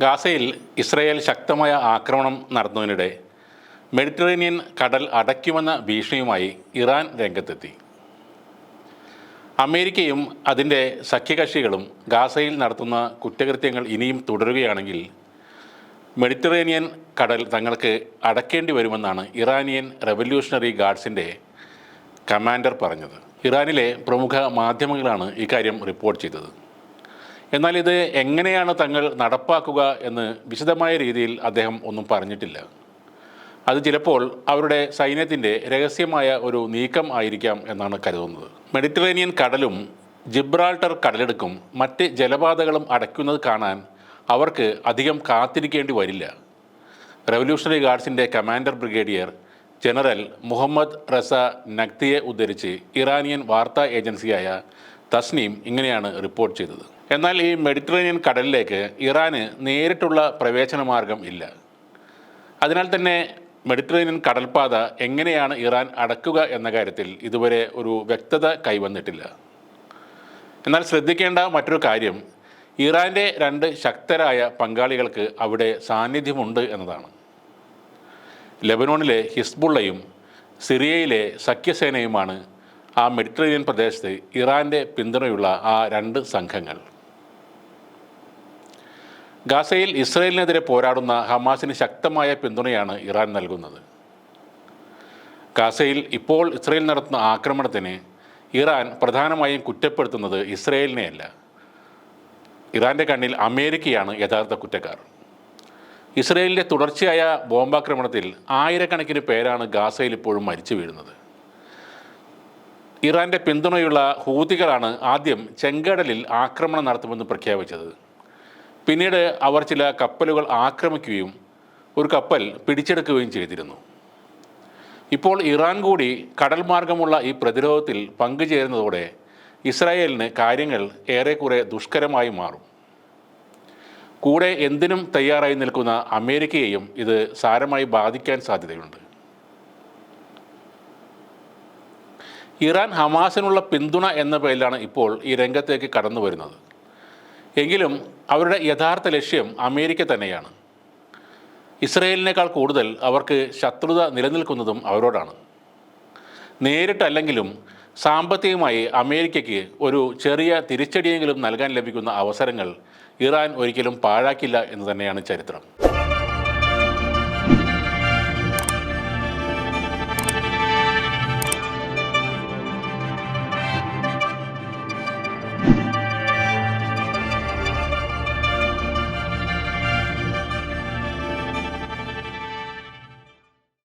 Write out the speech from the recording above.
ഗാസയിൽ ഇസ്രയേൽ ശക്തമായ ആക്രമണം നടന്നതിനിടെ മെഡിറ്ററേനിയൻ കടൽ അടയ്ക്കുമെന്ന ഭീഷണിയുമായി ഇറാൻ രംഗത്തെത്തി. അമേരിക്കയും അതിന്റെ സഖ്യകക്ഷികളും ഗാസയിൽ നടത്തുന്ന കുറ്റകൃത്യങ്ങൾ ഇനിയും തുടരുകയാണെങ്കിൽ മെഡിറ്ററേനിയൻ കടൽ തങ്ങൾക്ക് അടയ്ക്കേണ്ടി വരുമെന്നാണ് ഇറാനിയൻ റെവല്യൂഷണറി ഗാർഡ്സിന്റെ കമാൻഡർ പറഞ്ഞത്. ഇറാനിലെ പ്രമുഖ മാധ്യമങ്ങളാണ് ഇക്കാര്യം റിപ്പോർട്ട് ചെയ്തത്. എന്നാൽ ഇത് എങ്ങനെയാണ് തങ്ങൾ നടപ്പാക്കുക എന്ന് വിശദമായ രീതിയിൽ അദ്ദേഹം ഒന്നും പറഞ്ഞിട്ടില്ല. അത് ചിലപ്പോൾ അവരുടെ സൈന്യത്തിന്റെ രഹസ്യമായ ഒരു നീക്കം ആയിരിക്കാം എന്നാണ് കരുതുന്നത്. മെഡിറ്ററേനിയൻ കടലും ജിബ്രാൾട്ടർ കടലെടുക്കും മറ്റ് ജലപാതകളും അടയ്ക്കുന്നത് കാണാൻ അവർക്ക് അധികം കാത്തിരിക്കേണ്ടി വരില്ല. Revolutionary ഗാർഡ്സിന്റെ commander brigadier general Muhammad Reza നഖ്തിയെ ഉദ്ധരിച്ച് ഇറാനിയൻ വാർത്താ ഏജൻസിയായ തസ്നീം ഇങ്ങനെയാണ് റിപ്പോർട്ട് ചെയ്തത്. എന്നാൽ ഈ മെഡിറ്ററേനിയൻ കടലിലേക്ക് ഇറാന് നേരിട്ടുള്ള പ്രവേശന മാർഗം ഇല്ല. അതിനാൽ തന്നെ മെഡിറ്ററേനിയൻ കടൽപാത എങ്ങനെയാണ് ഇറാൻ അടക്കുക എന്ന കാര്യത്തിൽ ഇതുവരെ ഒരു വ്യക്തത കൈവന്നിട്ടില്ല. എന്നാൽ ശ്രദ്ധിക്കേണ്ട മറ്റൊരു കാര്യം ഇറാന്റെ രണ്ട് ശക്തരായ പങ്കാളികൾക്ക് അവിടെ സാന്നിധ്യമുണ്ട് എന്നതാണ്. ലെബനോണിലെ ഹിസ്ബുള്ളയും സിറിയയിലെ സഖ്യസേനയുമാണ് ആ മെഡിറ്ററേനിയൻ പ്രദേശത്ത് ഇറാന്റെ പിന്തുണയുള്ള ആ രണ്ട് സംഘങ്ങൾ. ഗാസയിൽ ഇസ്രയേലിനെതിരെ പോരാടുന്ന ഹമാസിന് ശക്തമായ പിന്തുണയാണ് ഇറാൻ നൽകുന്നത്. ഗാസയിൽ ഇപ്പോൾ ഇസ്രയേൽ നടത്തുന്ന ആക്രമണത്തിന് ഇറാൻ പ്രധാനമായും കുറ്റപ്പെടുത്തുന്നത് ഇസ്രയേലിനെയല്ല. ഇറാന്റെ കണ്ണിൽ അമേരിക്കയാണ് യഥാർത്ഥ കുറ്റക്കാർ. ഇസ്രയേലിന്റെ തുടർച്ചയായ ബോംബാക്രമണത്തിൽ ആയിരക്കണക്കിന് പേരാണ് ഗാസയിൽ ഇപ്പോഴും മരിച്ചു വീഴുന്നത്. ഇറാന്റെ പിന്തുണയുള്ള ഹൂതികളാണ് ആദ്യം ചെങ്കടലിൽ ആക്രമണം നടത്തുമെന്ന് പ്രഖ്യാപിച്ചത്. പിന്നീട് അവർ ചില കപ്പലുകൾ ആക്രമിക്കുകയും ഒരു കപ്പൽ പിടിച്ചെടുക്കുകയും ചെയ്തിരുന്നു. ഇപ്പോൾ ഇറാൻ കൂടി കടൽ മാർഗമുള്ള ഈ പ്രതിരോധത്തിൽ പങ്കുചേരുന്നതോടെ ഇസ്രായേലിന് കാര്യങ്ങൾ ഏറെക്കുറെ ദുഷ്കരമായി മാറും. കൂടെ എന്തിനും തയ്യാറായി നിൽക്കുന്ന അമേരിക്കയെയും ഇത് സാരമായി ബാധിക്കാൻ സാധ്യതയുണ്ട്. ഇറാൻ ഹമാസിനുള്ള പിന്തുണ എന്ന പേരിലാണ് ഇപ്പോൾ ഈ രംഗത്തേക്ക് കടന്നു വരുന്നത് എങ്കിലും അവരുടെ യഥാർത്ഥ ലക്ഷ്യം അമേരിക്ക തന്നെയാണ്. ഇസ്രയേലിനേക്കാൾ കൂടുതൽ അവർക്ക് ശത്രുത നിലനിൽക്കുന്നതും അവരോടാണ്. നേരിട്ടല്ലെങ്കിലും സാമ്പത്തികമായി അമേരിക്കയ്ക്ക് ഒരു ചെറിയ തിരിച്ചടിയെങ്കിലും നൽകാൻ ലഭിക്കുന്ന അവസരങ്ങൾ ഇറാൻ ഒരിക്കലും പാഴാക്കില്ല എന്ന് തന്നെയാണ് ചരിത്രം.